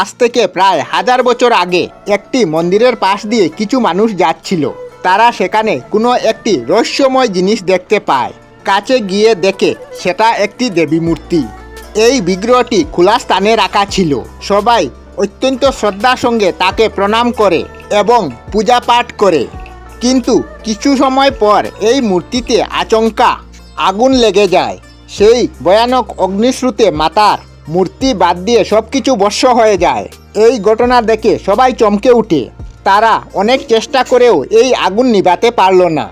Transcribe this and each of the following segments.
আজ থেকে প্রায় হাজার বছর আগে একটি মন্দিরের পাশ দিয়ে কিছু মানুষ যাচ্ছিল। তারা সেখানে কোনো একটি রহস্যময় জিনিস দেখতে পায়। কাছে গিয়ে দেখে সেটা একটি দেবী মূর্তি। এই বিগ্রহটি খোলা স্থানে রাখা ছিল। সবাই অত্যন্ত শ্রদ্ধার সঙ্গে তাকে প্রণাম করে এবং পূজা পাঠ করে। কিন্তু কিছু সময় পর এই মূর্তিতে আচমকা আগুন লেগে যায়। সেই ভয়ানক অগ্নিশ্রুতে মাতার মূর্তি বাদ দিয়ে সব কিছু বর্ষ হয়ে যায়। এই ঘটনা দেখে সবাই চমকে উঠে। তারা অনেক চেষ্টা করেও এই আগুন নিভাতে পারল না।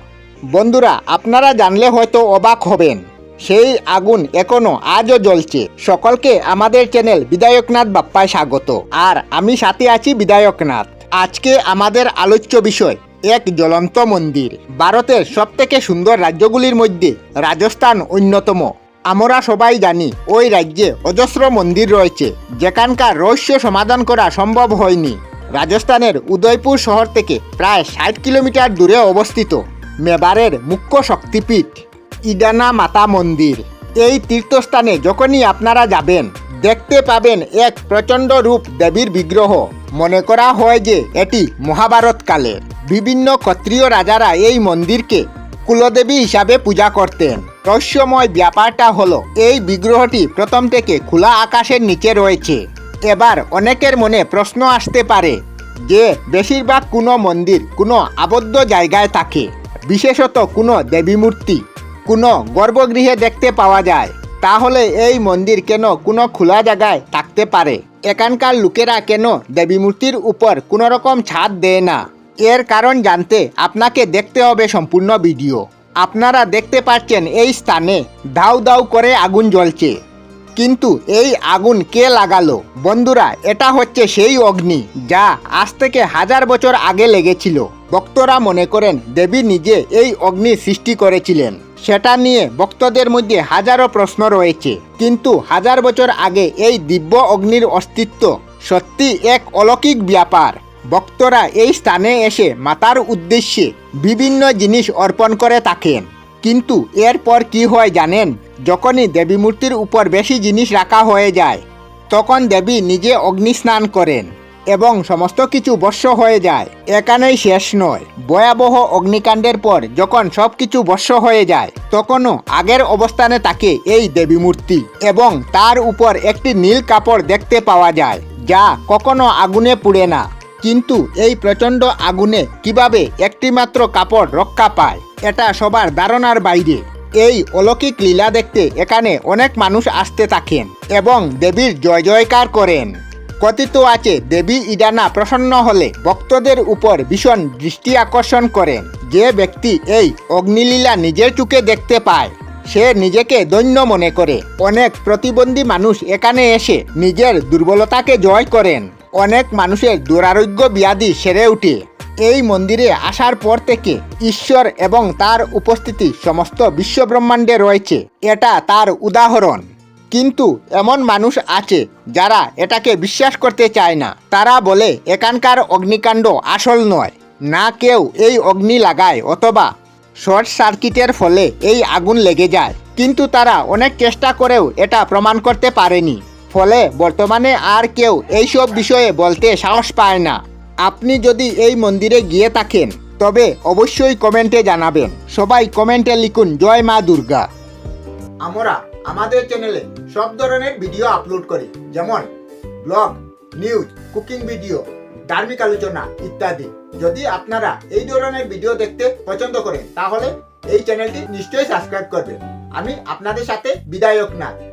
বন্ধুরা, আপনারা জানলে হয়তো অবাক হবেন, সেই আগুন এখনও আজও জ্বলছে। সকলকে আমাদের চ্যানেল বিধায়কনাথ বাপ্পায় স্বাগত। আর আমি সাথে আছি বিধায়কনাথ। আজকে আমাদের আলোচ্য বিষয়, এক জ্বলন্ত মন্দির। ভারতের সবথেকে সুন্দর রাজ্যগুলির মধ্যে রাজস্থান অন্যতম। আমরা সবাই জানি ওই রাজ্যে অজস্র মন্দির রয়েছে, যেখানকার রহস্য সমাধান করা সম্ভব হয়নি। রাজস্থানের উদয়পুর শহর থেকে প্রায় ষাট কিলোমিটার দূরে অবস্থিত মেবারের মুখ্য শক্তিপীঠ, ইডানা মাতা মন্দির। এই তীর্থস্থানে যখনই আপনারা যাবেন, দেখতে পাবেন এক প্রচণ্ড রূপ দেবীর বিগ্রহ। মনে করা হয় যে এটি মহাভারতকালের। বিভিন্ন ক্ষত্রিয় রাজারা এই মন্দিরকে কুলদেবী হিসাবে পূজা করতেন। রহস্যময় ব্যাপারটা হলো, এই বিগ্রহটি প্রথম থেকে খোলা আকাশের নিচে রয়েছে। এবার অনেকের মনে প্রশ্ন আসতে পারে যে, বেশিরভাগ কোনো মন্দির কোনো আবদ্ধ জায়গায় থাকে, বিশেষত কোনো দেবী মূর্তি, কোনো গর্ভগৃহে দেখতে পাওয়া যায়। তাহলে এই মন্দির কেন কোনো খোলা জায়গায় থাকতে পারে? এখানকার লোকেরা কেন দেবী মূর্তির উপর কোনো রকম ছাদ দেয় না? এর কারণ জানতে আপনাকে দেখতে হবে সম্পূর্ণ ভিডিও। আপনারা দেখতে পাচ্ছেন এই স্থানে দাউ দাউ করে আগুন জ্বলছে। কিন্তু এই আগুন কে লাগালো? বন্ধুরা, এটা হচ্ছে সেই অগ্নি যা আজ থেকে হাজার বছর আগে লেগেছিল। ভক্তরা মনে করেন দেবী নিজে এই অগ্নি সৃষ্টি করেছিলেন। সেটা নিয়ে ভক্তদের মধ্যে হাজারো প্রশ্ন রয়েছে। কিন্তু হাজার বছর আগে এই দিব্য অগ্নির অস্তিত্ব সত্যি এক অলৌকিক ব্যাপার। ভক্তরা এই স্থানে এসে মাতার উদ্দেশ্যে বিভিন্ন জিনিস অর্পণ করে থাকেন। কিন্তু এরপর কি হয় জানেন? যখনই দেবী মূর্তির উপর বেশি জিনিস রাখা হয়ে যায়, তখন দেবী নিজে অগ্নি স্নান করেন এবং সমস্ত কিছু বর্ষ হয়ে যায়। এখানেই শেষ নয়। ভয়াবহ অগ্নিকাণ্ডের পর যখন সব কিছু বর্ষ হয়ে যায়, তখনও আগের অবস্থানে থাকে এই দেবী মূর্তি এবং তার উপর একটি নীল কাপড় দেখতে পাওয়া যায়, যা কখনো আগুনে পুড়ে না। কিন্তু এই প্রচণ্ড আগুনে কীভাবে একটিমাত্র কাপড় রক্ষা পায়, এটা সবার ধারণার বাইরে। এই অলৌকিক লীলা দেখতে এখানে অনেক মানুষ আসতে থাকেন এবং দেবীর জয় জয়কার করেন। কথিত আছে, দেবী ইডানা প্রসন্ন হলে ভক্তদের উপর ভীষণ দৃষ্টি আকর্ষণ করেন। যে ব্যক্তি এই অগ্নিলীলা নিজের চোখে দেখতে পায়, সে নিজেকে দৈন্য মনে করে। অনেক প্রতিবন্ধী মানুষ এখানে এসে নিজের দুর্বলতাকে জয় করেন। অনেক মানুষের দুরারোগ্য ব্যাধি সেরে ওঠে এই মন্দিরে আসার পর থেকে ঈশ্বর এবং তার উপস্থিতি সমস্ত বিশ্বব্রহ্মাণ্ডে রয়েছে। এটা তার উদাহরণ। কিন্তু এমন মানুষ আছে যারা এটাকে বিশ্বাস করতে চায় না। তারা বলে, এখানকার অগ্নিকাণ্ড আসল নয়। না কেউ এই অগ্নি লাগায় অথবা শর্ট সার্কিটের ফলে এই আগুন লেগে যায়। কিন্তু তারা অনেক চেষ্টা করেও এটা প্রমাণ করতে পারেনি। ফলে বর্তমানে আর কেউ এইসব বিষয়ে বলতে সাহস পায় না। আপনি যদি এই মন্দিরে গিয়ে থাকেন, তবে অবশ্যই কমেন্টে জানাবেন। সবাই কমেন্টে লিখুন, জয় মা দুর্গা। আমরা আমাদের চ্যানেলে সব ধরনের ভিডিও আপলোড করি, যেমন ব্লগ, নিউজ, কুকিং ভিডিও, ধার্মিক আলোচনা ইত্যাদি। যদি আপনারা এই ধরনের ভিডিও দেখতে পছন্দ করেন, তাহলে এই চ্যানেলটি নিশ্চয়ই সাবস্ক্রাইব করবেন। আমি আপনাদের সাথে বিদায়ক না।